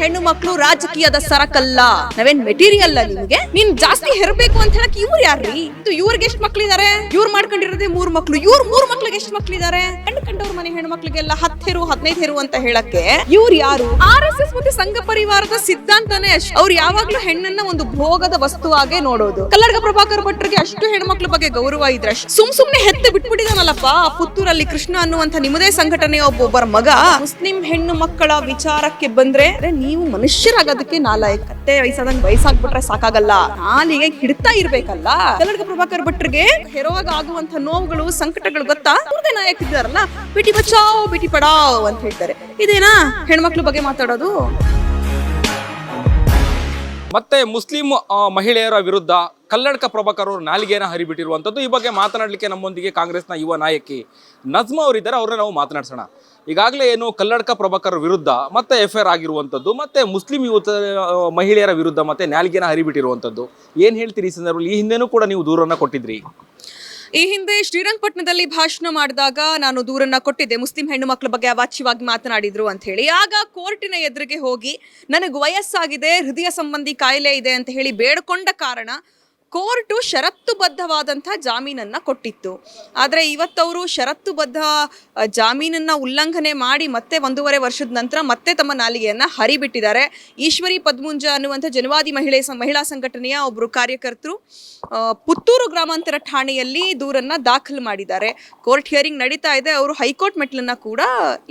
ಹೆಣ್ಣು ಮಕ್ಕಳು ರಾಜಕೀಯದ ಸರಕಲ್ಲ. ನಾವೇನ್ ಮೆಟೀರಿಯಲ್ ನಿಮ್ಗೆ? ನೀನ್ ಜಾಸ್ತಿ ಹೆರ್ಬೇಕು ಅಂತ ಹೇಳಕ್ ಇವ್ರು ಯಾರ್ರಿ? ಇದು ಇವ್ರಿಗೆ ಎಷ್ಟ್ ಮಕ್ಳಿದಾರೆ? ಇವ್ರು ಮಾಡ್ಕೊಂಡಿರೋದೇ ಮೂರ್ ಮಕ್ಳು. ಇವ್ರ ಮೂರ್ ಮಕ್ಳಿಗೆ ಎಷ್ಟ್ ಮಕ್ಳಿದಾರೆ? ಹೆಣ್ಣು ಕಂಡವ್ರ ಮನೆ ಹೆಣ್ಣು ಮಕ್ಳಿಗೆಲ್ಲ ಹತ್ತಿರು ಹದಿನೈದು ಹೆರು ಅಂತ ಹೇಳಕ್ಕೆ ಇವ್ರು ಯಾರು? ಆರ್ ಎಸ್ ಎಸ್ ಮತ್ತೆ ಸಂಘ ಪರಿವಾರದ ಸಿದ್ಧಾಂತನೇ ಅಷ್ಟ್. ಅವ್ರು ಯಾವಾಗ್ಲೂ ಹೆಣ್ಣನ್ನ ಒಂದು ಭೋಗದ ವಸ್ತುವಾಗೆ ನೋಡೋದು. ಕಲ್ಲಡ್ಗ ಪ್ರಭಾಕರ್ ಭಟ್ರಿಗೆ ಅಷ್ಟು ಹೆಣ್ಮಕ್ಳ ಬಗ್ಗೆ ಗೌರವ ಇದ್ರೆ ಸುಮ್ ಸುಮ್ನೆ ಹೆತ್ತು ಬಿಟ್ಬಿಟ್ಟಿದಾನಲ್ಲಪ್ಪ. ಪುತ್ತೂರಲ್ಲಿ ಕೃಷ್ಣ ಅನ್ನುವಂತ ನಿಮ್ಮದೇ ಸಂಘಟನೆಯ ಒಬ್ಬೊಬ್ಬರ ಮಗ ಮುಸ್ಲಿಂ ಹೆಣ್ಣು ಮಕ್ಕಳ ವಿಚಾರಕ್ಕೆ ಬಂದ್ರೆ ನೀವು ಮನುಷ್ಯರಾಗೋದಕ್ಕೆ ನಾಲಾಯಕ್. ಕತ್ತೆ ವಯಸ್ಸಾದಂಗ್ ವಯಸ್ಸಾಗ್ಬಿಟ್ರೆ ಸಾಕಾಗಲ್ಲ. ನಾಲಿಗೆ ಹಿಡ್ತಾ ಇರ್ಬೇಕಲ್ಲ. ಕನ್ನಡ ಪ್ರಭಾಕರ್ ಭಟ್ರಿಗೆ ಹೆರೋಗ ಆಗುವಂತ ನೋವುಗಳು, ಸಂಕಟಗಳು ಗೊತ್ತಾ? ಅವ್ರದೇ ನಾಯಕ್ ಇದ್ದಾರಲ್ಲ, ಬಿಟಿ ಬಚಾವ್, ಬಿಟಿ ಪಡಾವ್ ಅಂತ ಹೇಳ್ತಾರೆ. ಇದೇನಾ ಹೆಣ್ಮಕ್ಳ ಬಗ್ಗೆ ಮಾತಾಡೋದು? ಮತ್ತೆ ಮುಸ್ಲಿಂ ಮಹಿಳೆಯರ ವಿರುದ್ಧ ಕಲ್ಲಡ್ಕ ಪ್ರಭಾಕರ್ ಅವರು ನಾಲಿಗೆಯನ್ನು ಹರಿಬಿಟ್ಟಿರುವಂಥದ್ದು. ಈ ಬಗ್ಗೆ ಮಾತನಾಡಲಿಕ್ಕೆ ನಮ್ಮೊಂದಿಗೆ ಕಾಂಗ್ರೆಸ್ನ ಯುವ ನಾಯಕಿ ನಜ್ಮಾ ಅವರಿದ್ದಾರೆ. ಅವ್ರನ್ನ ನಾವು ಮಾತನಾಡ್ಸೋಣ. ಈಗಾಗಲೇ ಏನು ಕಲ್ಲಡ್ಕ ಪ್ರಭಾಕರ್ ವಿರುದ್ಧ ಮತ್ತೆ ಎಫ್ ಐ ಆರ್ ಆಗಿರುವಂಥದ್ದು ಮತ್ತೆ ಮುಸ್ಲಿಂ ಯುವತ ಮಹಿಳೆಯರ ವಿರುದ್ಧ ಮತ್ತೆ ನಾಲಿಗೆನ ಹರಿಬಿಟ್ಟಿರುವಂಥದ್ದು ಏನು ಹೇಳ್ತೀರಿ ಈ ಸಂದರ್ಭದಲ್ಲಿ? ಈ ಹಿಂದೆನೂ ಕೂಡ ನೀವು ದೂರನ್ನ ಕೊಟ್ಟಿದ್ರಿ. ಈ ಹಿಂದೆ ಶ್ರೀರಂಗಪಟ್ಟಣದಲ್ಲಿ ಭಾಷಣ ಮಾಡಿದಾಗ ನಾನು ದೂರನ್ನ ಕೊಟ್ಟಿದ್ದೆ. ಮುಸ್ಲಿಂ ಹೆಣ್ಣು ಮಕ್ಕಳ ಬಗ್ಗೆ ಅವಾಚ್ಯವಾಗಿ ಮಾತನಾಡಿದ್ರು ಅಂತ ಹೇಳಿ. ಆಗ ಕೋರ್ಟಿನ ಎದುರಿಗೆ ಹೋಗಿ, ನನಗೆ ವಯಸ್ಸಾಗಿದೆ, ಹೃದಯ ಸಂಬಂಧಿ ಕಾಯಿಲೆ ಇದೆ ಅಂತ ಹೇಳಿ ಬೇಡ್ಕೊಂಡ ಕಾರಣ ಕೋರ್ಟು ಷರತ್ತುಬದ್ಧವಾದಂಥ ಜಾಮೀನನ್ನು ಕೊಟ್ಟಿತ್ತು. ಆದರೆ ಇವತ್ತವರು ಷರತ್ತುಬದ್ಧ ಜಾಮೀನನ್ನು ಉಲ್ಲಂಘನೆ ಮಾಡಿ ಮತ್ತೆ ಒಂದೂವರೆ ವರ್ಷದ ನಂತರ ಮತ್ತೆ ತಮ್ಮ ನಾಲಿಗೆಯನ್ನು ಹರಿಬಿಟ್ಟಿದ್ದಾರೆ. ಈಶ್ವರಿ ಪದ್ಮುಂಜ ಅನ್ನುವಂಥ ಜನವಾದಿ ಮಹಿಳೆ ಮಹಿಳಾ ಸಂಘಟನೆಯ ಒಬ್ಬರು ಕಾರ್ಯಕರ್ತರು ಪುತ್ತೂರು ಗ್ರಾಮಾಂತರ ಠಾಣೆಯಲ್ಲಿ ದೂರನ್ನು ದಾಖಲು ಮಾಡಿದ್ದಾರೆ. ಕೋರ್ಟ್ ಹಿಯರಿಂಗ್ ನಡೀತಾ ಇದೆ, ಅವರು ಹೈಕೋರ್ಟ್ ಮೆಟ್ಲನ್ನು ಕೂಡ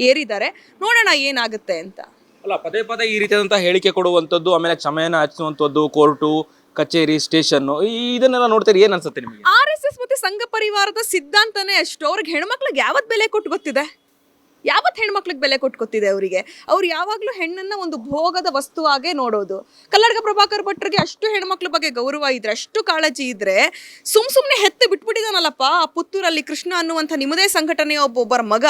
ಏರಿದ್ದಾರೆ. ನೋಡೋಣ ಏನಾಗುತ್ತೆ ಅಂತ. ಅಲ್ಲ, ಪದೇ ಪದೇ ಈ ರೀತಿಯಾದಂತಹ ಹೇಳಿಕೆ ಕೊಡುವಂಥದ್ದು, ಆಮೇಲೆ ಕ್ಷಮೆಯನ್ನು ಹಚ್ಚುವಂಥದ್ದು, ಕೋರ್ಟು ಕಚೇರಿ ಸ್ಟೇಷನ್ ಇದನ್ನೆಲ್ಲ ನೋಡ್ತಾರೆ ಏನ್ ಅನ್ಸುತ್ತೆ ನಿಮಗೆ? ಆರ್ ಎಸ್ ಎಸ್ ಮತ್ತೆ ಸಂಘ ಪರಿವಾರದ ಸಿದ್ಧಾಂತನೇ ಅಷ್ಟು. ಅವ್ರಿಗೆ ಹೆಣ್ಮಕ್ಳಿಗೆ ಯಾವತ್ ಬೆಲೆ ಕೊಟ್ಟು ಗೊತ್ತಿದೆ? ಯಾವತ್ ಹೆಣ್ಮಕ್ಳಿಗೆ ಬೆಲೆ ಕೊಟ್ಕೊತಿದೆ ಅವರಿಗೆ? ಅವ್ರು ಯಾವಾಗಲೂ ಹೆಣ್ಣನ್ನ ಒಂದು ಭೋಗದ ವಸ್ತುವಾಗೆ ನೋಡೋದು. ಕಲ್ಲಡ್ಗ ಪ್ರಭಾಕರ್ ಭಟ್ರಿಗೆ ಅಷ್ಟು ಹೆಣ್ಮಕ್ಳ ಬಗ್ಗೆ ಗೌರವ ಇದ್ರೆ, ಅಷ್ಟು ಕಾಳಜಿ ಇದ್ರೆ, ಸುಮ್ ಸುಮ್ನೆ ಹೆತ್ತು ಬಿಟ್ಬಿಟ್ಟಿದಾನಲ್ಲಪ್ಪ, ಆ ಪುತ್ತೂರಲ್ಲಿ ಕೃಷ್ಣ ಅನ್ನುವಂಥ ನಿಮ್ಮದೇ ಸಂಘಟನೆಯ ಒಬ್ಬೊಬ್ಬರ ಮಗ,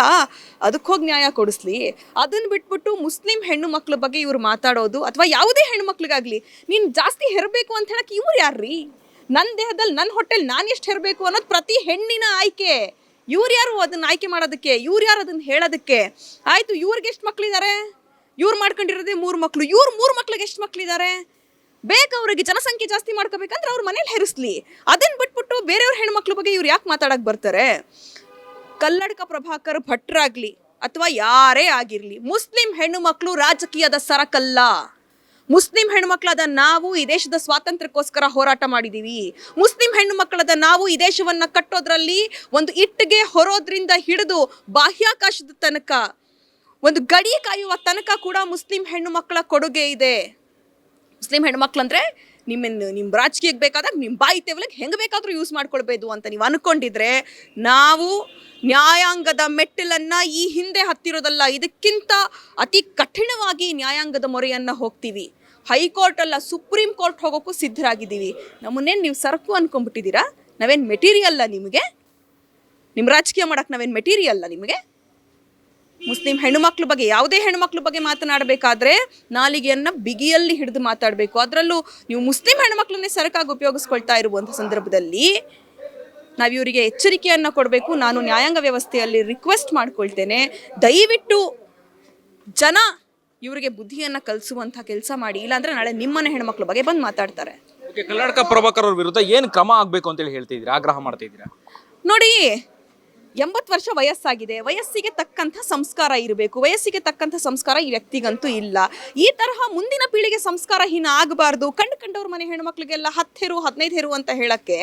ಅದಕ್ಕೆ ಹೋಗಿ ನ್ಯಾಯ ಕೊಡಿಸ್ಲಿ. ಅದನ್ನ ಬಿಟ್ಬಿಟ್ಟು ಮುಸ್ಲಿಂ ಹೆಣ್ಣು ಮಕ್ಳ ಬಗ್ಗೆ ಇವ್ರು ಮಾತಾಡೋದು, ಅಥವಾ ಯಾವುದೇ ಹೆಣ್ಣು ಮಕ್ಳಿಗಾಗ್ಲಿ ನೀನು ಜಾಸ್ತಿ ಹೆರಬೇಕು ಅಂತ ಹೇಳಕ್ಕೆ ಇವ್ರು ಯಾರ್ರೀ? ನನ್ನ ದೇಹದಲ್ಲಿ ನನ್ನ ಹೊಟ್ಟೆಲ್ ನಾನು ಎಷ್ಟು ಹೆರಬೇಕು ಅನ್ನೋದು ಪ್ರತಿ ಹೆಣ್ಣಿನ ಆಯ್ಕೆ. ಇವ್ರು ಯಾರು ಅದನ್ನ ಆಯ್ಕೆ ಮಾಡೋದಕ್ಕೆ? ಇವ್ರು ಯಾರು ಅದನ್ನ ಹೇಳೋದಕ್ಕೆ? ಆಯ್ತು, ಇವ್ರಿಗೆ ಎಷ್ಟು ಮಕ್ಳಿದ್ದಾರೆ ಇವ್ರು ಮಾಡ್ಕೊಂಡಿರೋದೇ ಮೂರು ಮಕ್ಳು. ಇವ್ರು ಮೂರು ಮಕ್ಳಿಗೆ ಎಷ್ಟು ಮಕ್ಳಿದ್ದಾರೆ ಬೇಕು ಅವ್ರಿಗೆ ಜನಸಂಖ್ಯೆ ಜಾಸ್ತಿ ಮಾಡ್ಕೋಬೇಕಂದ್ರೆ ಅವ್ರ ಮನೇಲಿ ಹೆರಿಸ್ಲಿ. ಅದನ್ನ ಬಿಟ್ಬಿಟ್ಟು ಬೇರೆಯವ್ರ ಹೆಣ್ಮಕ್ಳ ಬಗ್ಗೆ ಇವ್ರು ಯಾಕೆ ಮಾತಾಡಕ್ ಬರ್ತಾರೆ? ಕಲ್ಲಡ್ಕ ಪ್ರಭಾಕರ್ ಭಟ್ರಾಗ್ಲಿ ಅಥವಾ ಯಾರೇ ಆಗಿರ್ಲಿ, ಮುಸ್ಲಿಂ ಹೆಣ್ಣು ಮಕ್ಕಳು ರಾಜಕೀಯದ ಸರಕಲ್ಲ. ಮುಸ್ಲಿಂ ಮಕ್ಕಳಾದ ನಾವು ಈ ದೇಶದ ಸ್ವಾತಂತ್ರ್ಯಕ್ಕೋಸ್ಕರ ಹೋರಾಟ ಮಾಡಿದ್ದೀವಿ ಮುಸ್ಲಿಂ ಹೆಣ್ಣು ಮಕ್ಕಳಾದ ನಾವು ಈ ದೇಶವನ್ನು ಕಟ್ಟೋದ್ರಲ್ಲಿ ಒಂದು ಇಟ್ಟಿಗೆ ಹೊರೋದ್ರಿಂದ ಹಿಡಿದು ಬಾಹ್ಯಾಕಾಶದ ತನಕ, ಒಂದು ಗಡಿ ಕಾಯುವ ತನಕ ಕೂಡ ಮುಸ್ಲಿಂ ಹೆಣ್ಣು ಮಕ್ಕಳ ಕೊಡುಗೆ ಇದೆ. ಮುಸ್ಲಿಂ ಹೆಣ್ಣುಮಕ್ಕಳಂದ್ರೆ ನಿಮ್ಮನ್ನು ನಿಮ್ಮ ರಾಜಕೀಯಕ್ಕೆ ಬೇಕಾದಾಗ ನಿಮ್ಮ ಬಾಯಿ ತೆವಲಕ್ಕೆ ಹೆಂಗೆ ಬೇಕಾದರೂ ಯೂಸ್ ಮಾಡ್ಕೊಳ್ಬೋದು ಅಂತ ನೀವು ಅನ್ಕೊಂಡಿದ್ರೆ ನಾವು ನ್ಯಾಯಾಂಗದ ಮೆಟ್ಟಿಲನ್ನು ಈ ಹಿಂದೆ ಹತ್ತಿರೋದಲ್ಲ, ಇದಕ್ಕಿಂತ ಅತಿ ಕಠಿಣವಾಗಿ ನ್ಯಾಯಾಂಗದ ಮೊರೆಯನ್ನು ಹೋಗ್ತೀವಿ. ಹೈಕೋರ್ಟ್ ಅಲ್ಲ, ಸುಪ್ರೀಂ ಕೋರ್ಟ್ ಹೋಗೋಕ್ಕೂ ಸಿದ್ಧರಾಗಿದ್ದೀವಿ. ನಮ್ಮನ್ನೇನು ನೀವು ಸರಕು ಅನ್ಕೊಂಡ್ಬಿಟ್ಟಿದ್ದೀರಾ? ನಾವೇನು ಮೆಟೀರಿಯಲ್ಲ ನಿಮಗೆ? ನಿಮ್ಮ ರಾಜಕೀಯ ಮಾಡೋಕ್ಕೆ ನಾವೇನು ಮೆಟೀರಿಯಲ್ಲ ನಿಮಗೆ? ಮುಸ್ಲಿಂ ಹೆಣ್ಣುಮಕ್ಳ ಬಗ್ಗೆ ಯಾವುದೇ ಹೆಣ್ಣುಮಕ್ಳ ಬಗ್ಗೆ ಮಾತನಾಡಬೇಕಾದ್ರೆ ನಾಲಿಗೆಯನ್ನು ಬಿಗಿಯಲ್ಲಿ ಹಿಡಿದು ಮಾತಾಡಬೇಕು. ಅದರಲ್ಲೂ ನೀವು ಮುಸ್ಲಿಂ ಹೆಣ್ಣುಮಕ್ಳನ್ನೇ ಸರಕಾಗಿ ಉಪಯೋಗಿಸ್ಕೊಳ್ತಾ ಇರುವಂಥ ಸಂದರ್ಭದಲ್ಲಿ ನಾವು ಇವರಿಗೆ ಎಚ್ಚರಿಕೆಯನ್ನು ಕೊಡಬೇಕು. ನಾನು ನ್ಯಾಯಾಂಗ ವ್ಯವಸ್ಥೆಯಲ್ಲಿ ರಿಕ್ವೆಸ್ಟ್ ಮಾಡ್ಕೊಳ್ತೇನೆ. ದಯವಿಟ್ಟು ಜನ ಇವರಿಗೆ ಬುದ್ಧಿಯನ್ನು ಕಲಿಸುವಂಥ ಕೆಲಸ ಮಾಡಿ. ಇಲ್ಲಾಂದರೆ ನಾಳೆ ನಿಮ್ಮನೆ ಹೆಣ್ಮಕ್ಳ ಬಗ್ಗೆ ಬಂದು ಮಾತಾಡ್ತಾರೆ. ಕಲ್ಲಡ್ಕ ಪ್ರಭಾಕರ್ ಅವ್ರ ವಿರುದ್ಧ ಏನು ಕ್ರಮ ಆಗಬೇಕು ಅಂತೇಳಿ ಹೇಳ್ತಿದ್ದೀರಾ? ಆಗ್ರಹ ಮಾಡ್ತಿದ್ದೀರಾ? ನೋಡಿ ಎಂಬತ್ತು ವರ್ಷ ವಯಸ್ಸಾಗಿದೆ. ವಯಸ್ಸಿಗೆ ತಕ್ಕಂಥ ಸಂಸ್ಕಾರ ಇರಬೇಕು. ವಯಸ್ಸಿಗೆ ತಕ್ಕಂಥ ಸಂಸ್ಕಾರ ಈ ವ್ಯಕ್ತಿಗಂತೂ ಇಲ್ಲ. ಈ ತರಹ ಮುಂದಿನ ಪೀಳಿಗೆ ಸಂಸ್ಕಾರ ಹೀನ ಆಗಬಾರ್ದು. ಕಂಡು ಕಂಡವ್ರ ಮನೆ ಹೆಣ್ಮಕ್ಳಿಗೆಲ್ಲ ಹತ್ತು ಹೆರು, ಹದಿನೈದು ಹೆರು ಅಂತ ಹೇಳಕ್ಕೆ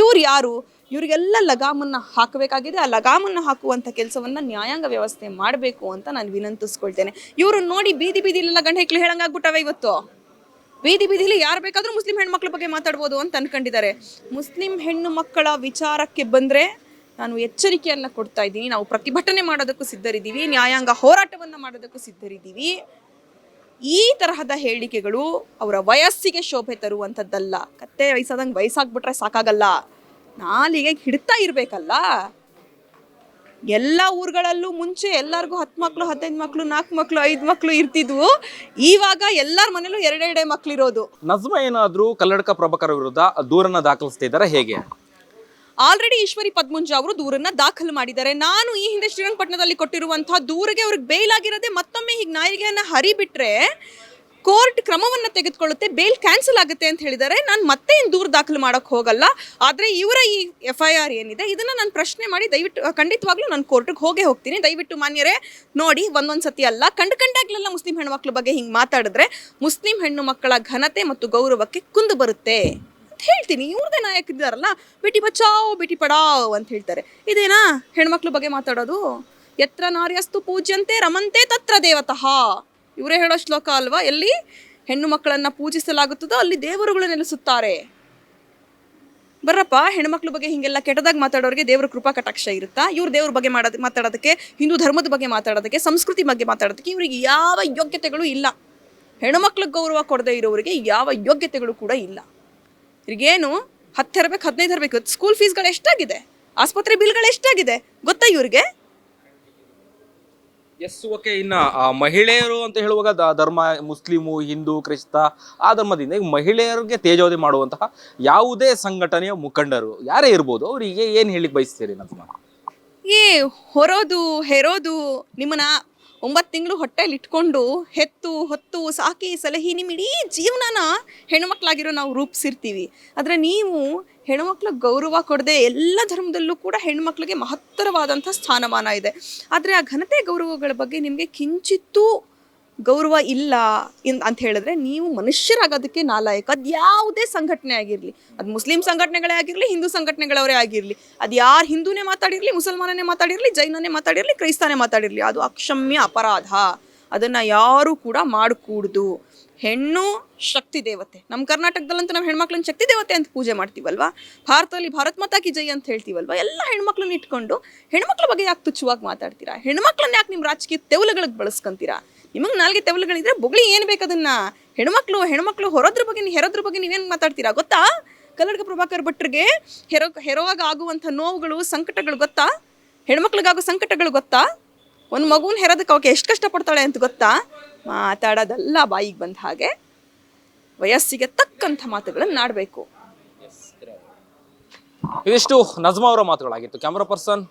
ಇವ್ರು ಯಾರು? ಇವರಿಗೆಲ್ಲ ಲಗಾಮನ್ನ ಹಾಕಬೇಕಾಗಿದೆ. ಆ ಲಗಾಮನ್ನ ಹಾಕುವಂಥ ಕೆಲಸವನ್ನ ನ್ಯಾಯಾಂಗ ವ್ಯವಸ್ಥೆ ಮಾಡಬೇಕು ಅಂತ ನಾನು ವಿನಂತಿಸ್ಕೊಳ್ತೇನೆ. ಇವರು ನೋಡಿ ಬೀದಿ ಬೀದಿಲೆಲ್ಲ ಗಂಡ ಹೆಕ್ಳು ಹೇಳಂಗಾಗ್ಬಿಟ್ಟವೆ ಇವತ್ತು. ಬೀದಿ ಬೀದಿಲಿ ಯಾರು ಬೇಕಾದರೂ ಮುಸ್ಲಿಂ ಹೆಣ್ಮಕ್ಳ ಬಗ್ಗೆ ಮಾತಾಡ್ಬೋದು ಅಂತ ಅನ್ಕೊಂಡಿದ್ದಾರೆ. ಮುಸ್ಲಿಂ ಹೆಣ್ಣು ಮಕ್ಕಳ ವಿಚಾರಕ್ಕೆ ಬಂದ್ರೆ ನಾನು ಎಚ್ಚರಿಕೆಯನ್ನು ಕೊಡ್ತಾ ಇದ್ದೀನಿ. ನಾವು ಪ್ರತಿಭಟನೆ ಮಾಡೋದಕ್ಕೂ ಸಿದ್ಧರಿದ್ದೀವಿ. ನ್ಯಾಯಾಂಗ ಹೋರಾಟವನ್ನು ಮಾಡೋದಕ್ಕೂ ಸಿದ್ಧರಿದ್ದೀವಿ. ಈ ತರಹದ ಹೇಳಿಕೆಗಳು ಅವರ ವಯಸ್ಸಿಗೆ ಶೋಭೆ ತರುವಂಥದ್ದಲ್ಲ. ಕತ್ತೆ ವಯಸ್ಸಾದಂಗೆ ವಯಸ್ಸಾಗ್ಬಿಟ್ರೆ ಸಾಕಾಗಲ್ಲ. ನಾಲಿಗೆ ಹಿಡ್ತಾ ಇರಬೇಕಲ್ಲ. ಎಲ್ಲ ಊರುಗಳಲ್ಲೂ ಮುಂಚೆ ಎಲ್ಲರಿಗೂ ಹತ್ತು ಮಕ್ಕಳು ಹದಿನೈದು ಮಕ್ಕಳು ನಾಲ್ಕು ಮಕ್ಕಳು ಐದು ಮಕ್ಕಳು ಇರ್ತಿದ್ವು. ಇವಾಗ ಎಲ್ಲರ ಮನೇಲೂ ಎರಡೆರಡೇ ಮಕ್ಕಳಿರೋದು ನಜ್ಮ ಏನಾದರೂ ಕನ್ನಡಕ ಪ್ರಭಕರ ವಿರುದ್ಧ ದೂರನ್ನ ದಾಖಲಿಸ್ತಿದ್ದಾರೆ ಹೇಗೆ? ಆಲ್ರೆಡಿ ಈಶ್ವರಿ ಪದ್ಮುಂಜ ಅವರು ದೂರನ್ನ ದಾಖಲು ಮಾಡಿದ್ದಾರೆ. ನಾನು ಈ ಹಿಂದೆ ಶ್ರೀರಂಗಪಟ್ಟಣದಲ್ಲಿ ಕೊಟ್ಟಿರುವಂತಹ ದೂರಿಗೆ ಅವ್ರಿಗೆ ಬೇಲ್ ಆಗಿರೋದೇ ಮತ್ತೊಮ್ಮೆ ಹೀಗೆ ನಾಯಿಗೆಯನ್ನು ಹರಿಬಿಟ್ರೆ ಕೋರ್ಟ್ ಕ್ರಮವನ್ನು ತೆಗೆದುಕೊಳ್ಳುತ್ತೆ ಬೇಲ್ ಕ್ಯಾನ್ಸಲ್ ಆಗುತ್ತೆ ಅಂತ ಹೇಳಿದ್ದಾರೆ. ನಾನು ಮತ್ತೆ ಇನ್ನು ದೂರು ದಾಖಲು ಮಾಡೋಕ್ಕೆ ಹೋಗಲ್ಲ. ಆದರೆ ಇವರ ಈ ಎಫ್ ಐ ಆರ್ ಏನಿದೆ, ಇದನ್ನು ನಾನು ಪ್ರಶ್ನೆ ಮಾಡಿ ದಯವಿಟ್ಟು ಖಂಡಿತವಾಗ್ಲೂ ನಾನು ಕೋರ್ಟಿಗೆ ಹೋಗೇ ಹೋಗ್ತೀನಿ. ದಯವಿಟ್ಟು ಮಾನ್ಯರೇ, ನೋಡಿ ಒಂದೊಂದು ಸತಿ ಅಲ್ಲ. ಕಂಡು ಕಂಡಾಗ್ಲೆಲ್ಲ ಮುಸ್ಲಿಂ ಹೆಣ್ಮಕ್ಳ ಬಗ್ಗೆ ಹಿಂಗೆ ಮಾತಾಡಿದ್ರೆ ಮುಸ್ಲಿಂ ಹೆಣ್ಣು ಮಕ್ಕಳ ಘನತೆ ಮತ್ತು ಗೌರವಕ್ಕೆ ಕುಂದು ಬರುತ್ತೆ. ಅಂತ ಹೇಳ್ತೀನಿ. ಇವ್ರದೇ ನಾಯಕಿದ್ದಾರಲ್ಲ ಬೇಟಿ ಬಚಾವ್, ಬೇಟಿ ಪಡಾವ್ ಅಂತ ಹೇಳ್ತಾರೆ. ಇದೇನಾ? ಹೆಣ್ಮಕ್ಳ ಬಗ್ಗೆ ಮಾತಾಡೋದು? ಎತ್ರ ನಾರ್ಯಸ್ತು ಪೂಜ್ಯಂತೆ ರಮಂತೆ ತತ್ರ ದೇವತಃ. ಇವರೇ ಹೇಳೋ ಶ್ಲೋಕ ಅಲ್ವಾ? ಎಲ್ಲಿ ಹೆಣ್ಣು ಮಕ್ಕಳನ್ನ ಪೂಜಿಸಲಾಗುತ್ತದೋ ಅಲ್ಲಿ ದೇವರುಗಳು ನೆಲೆಸುತ್ತಾರೆ. ಬರ್ರಪ್ಪ, ಹೆಣ್ಮಕ್ಳ ಬಗ್ಗೆ ಹಿಂಗೆಲ್ಲ ಕೆಟ್ಟದಾಗ ಮಾತಾಡೋರಿಗೆ ದೇವ್ರ ಕೃಪಾ ಕಟಾಕ್ಷ ಇರುತ್ತಾ? ಇವ್ರು ದೇವ್ರ ಬಗ್ಗೆ ಮಾಡೋದು ಮಾತಾಡೋದಕ್ಕೆ, ಹಿಂದೂ ಧರ್ಮದ ಬಗ್ಗೆ ಮಾತಾಡೋದಕ್ಕೆ, ಸಂಸ್ಕೃತಿ ಬಗ್ಗೆ ಮಾತಾಡೋದಕ್ಕೆ ಇವರಿಗೆ ಯಾವ ಯೋಗ್ಯತೆಗಳು ಇಲ್ಲ. ಹೆಣ್ಮಕ್ಳಿಗೆ ಗೌರವ ಕೊಡದೇ ಇರೋರಿಗೆ ಯಾವ ಯೋಗ್ಯತೆಗಳು ಕೂಡ ಇಲ್ಲ. ಇವ್ರಿಗೇನು ಹತ್ತು ಇರಬೇಕು ಹದಿನೈದು ಇರಬೇಕು ಸ್ಕೂಲ್ ಫೀಸ್ಗಳು ಎಷ್ಟಾಗಿದೆ? ಆಸ್ಪತ್ರೆ ಬಿಲ್ಗಳು ಎಷ್ಟಾಗಿದೆ? ಗೊತ್ತಾ ಇವ್ರಿಗೆ? ಎಸ್ ಓಕೆ ಇನ್ನ ಆ, ಮಹಿಳೆಯರು ಅಂತ ಹೇಳುವಾಗ ದ- ಧರ್ಮ ಮುಸ್ಲಿಮು ಹಿಂದೂ ಕ್ರಿಸ್ತ ಆ ಧರ್ಮದಿಂದ ಈಗ ಮಹಿಳೆಯರಿಗೆ ತೇಜೋದಿ ಮಾಡುವಂತಹ ಯಾವುದೇ ಸಂಘಟನೆಯ ಮುಖಂಡರು ಯಾರೇ ಇರ್ಬೋದು ಅವರಿಗೆ ಏನು ಹೇಳಿಕ್ ಬಯಸ್ತೀರಿ ನಮ್ಮ ಏ ಹೊರೋದು ಹೆರೋದು ನಿಮ್ಮನ್ನ ಒಂಬತ್ತು ತಿಂಗಳು ಹೊಟ್ಟೆಯಲ್ಲಿ ಇಟ್ಕೊಂಡು ಹೆತ್ತು, ಹೊತ್ತು, ಸಾಕಿ, ಸಲಹಿ ನಿಮ್ಮ ಇಡೀ ಜೀವನನ ಹೆಣ್ಮಕ್ಳಾಗಿರೋ ನಾವು ರೂಪಿಸಿರ್ತೀವಿ. ಆದರೆ ನೀವು ಹೆಣ್ಮಕ್ಳಿಗೆ ಗೌರವ ಕೊಡದೆ ಎಲ್ಲ ಧರ್ಮದಲ್ಲೂ ಕೂಡ ಹೆಣ್ಮಕ್ಳಿಗೆ ಮಹತ್ತರವಾದಂಥ ಸ್ಥಾನಮಾನ ಇದೆ. ಆದರೆ ಆ ಘನತೆ ಗೌರವಗಳ ಬಗ್ಗೆ ನಿಮಗೆ ಕಿಂಚಿತ್ತೂ ಗೌರವ ಇಲ್ಲ ಅಂತ ಹೇಳಿದ್ರೆ ನೀವು ಮನುಷ್ಯರಾಗೋದಕ್ಕೆ ನಾಲಾಯಕ. ಅದು ಯಾವುದೇ ಸಂಘಟನೆ ಆಗಿರಲಿ, ಅದು ಮುಸ್ಲಿಂ ಸಂಘಟನೆಗಳೇ ಆಗಿರಲಿ, ಹಿಂದೂ ಸಂಘಟನೆಗಳವರೇ ಆಗಿರಲಿ, ಅದು ಯಾರು ಹಿಂದೂನೇ ಮಾತಾಡಿರಲಿ, ಮುಸಲ್ಮಾನನೇ ಮಾತಾಡಿರಲಿ, ಜೈನನೇ ಮಾತಾಡಿರಲಿ, ಕ್ರೈಸ್ತನೇ ಮಾತಾಡಿರಲಿ, ಅದು ಅಕ್ಷಮ್ಯ ಅಪರಾಧ. ಅದನ್ನು ಯಾರೂ ಕೂಡ ಮಾಡಕೂಡ್ದು. ಹೆಣ್ಣು ಶಕ್ತಿ ದೇವತೆ. ನಮ್ಮ ಕರ್ನಾಟಕದಲ್ಲಂತೂ ನಾವು ಹೆಣ್ಮಕ್ಳನ್ನ ಶಕ್ತಿ ದೇವತೆ ಅಂತ ಪೂಜೆ ಮಾಡ್ತೀವಲ್ವ? ಭಾರತದಲ್ಲಿ ಭಾರತ್ ಮಾತಾ ಕಿ ಜೈ ಅಂತ ಹೇಳ್ತೀವಲ್ವ? ಎಲ್ಲ ಹೆಣ್ಮಕ್ಳನ್ನ ಇಟ್ಕೊಂಡು ಹೆಣ್ಮಕ್ಳ ಬಗ್ಗೆ ಯಾಕೆ ತುಚ್ಛವಾಗಿ ಮಾತಾಡ್ತೀರಾ? ಹೆಣ್ಮಕ್ಳನ್ನ ಯಾಕೆ ನಿಮ್ಮ ರಾಜಕೀಯ ತೆವಲಗಳಿಗೆ ಬಳಸ್ಕೊಂತೀರಾ? ನಿಮಗೆ ನಾಲ್ಗೆ ತೆವಲುಗಳಿದ್ರೆ ಬೊಗಳಿ ಏನು ಬೇಕು ಅದನ್ನು? ಹೆಣ್ಮಕ್ಳು ಹೆಣ್ಮಕ್ಳು ಹೊರೋದ್ರ ಬಗ್ಗೆ ಹೆರೋದ್ರ ಬಗ್ಗೆ ನೀವೇನು ಮಾತಾಡ್ತೀರಾ? ಗೊತ್ತಾ? ಕನ್ನಡ ಪ್ರಭಾಕರ್ ಭಟ್ರಿಗೆ ಹೆರೋ ಹೆರೋವಾಗ ಆಗುವಂಥ ನೋವುಗಳು, ಸಂಕಟಗಳು ಗೊತ್ತಾ? ಹೆಣ್ಮಕ್ಳಿಗಾಗೋ ಸಂಕಟಗಳು ಗೊತ್ತಾ? ಒಂದು ಮಗುನ ಹೆರೋದಕ್ಕೆ ಅವಕ್ಕೆ ಎಷ್ಟು ಕಷ್ಟಪಡ್ತಾಳೆ ಅಂತ ಗೊತ್ತಾ? ಮಾತಾಡೋದಲ್ಲ ಬಾಯಿಗೆ ಬಂದ ಹಾಗೆ ವಯಸ್ಸಿಗೆ ತಕ್ಕಂಥ ಮಾತುಗಳನ್ನು ಆಡಬೇಕು ಇದಿಷ್ಟು ನಜ್ಮಾ ಅವರ ಮಾತುಗಳಾಗಿತ್ತು. ಕ್ಯಾಮ್ರಾ ಪರ್ಸನ್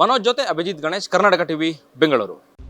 ಮನೋಜ್ ಜೊತೆ ಅಭಿಜಿತ್ ಗಣೇಶ್, ಕರ್ನಾಟಕ ಟಿವಿ ಬೆಂಗಳೂರು.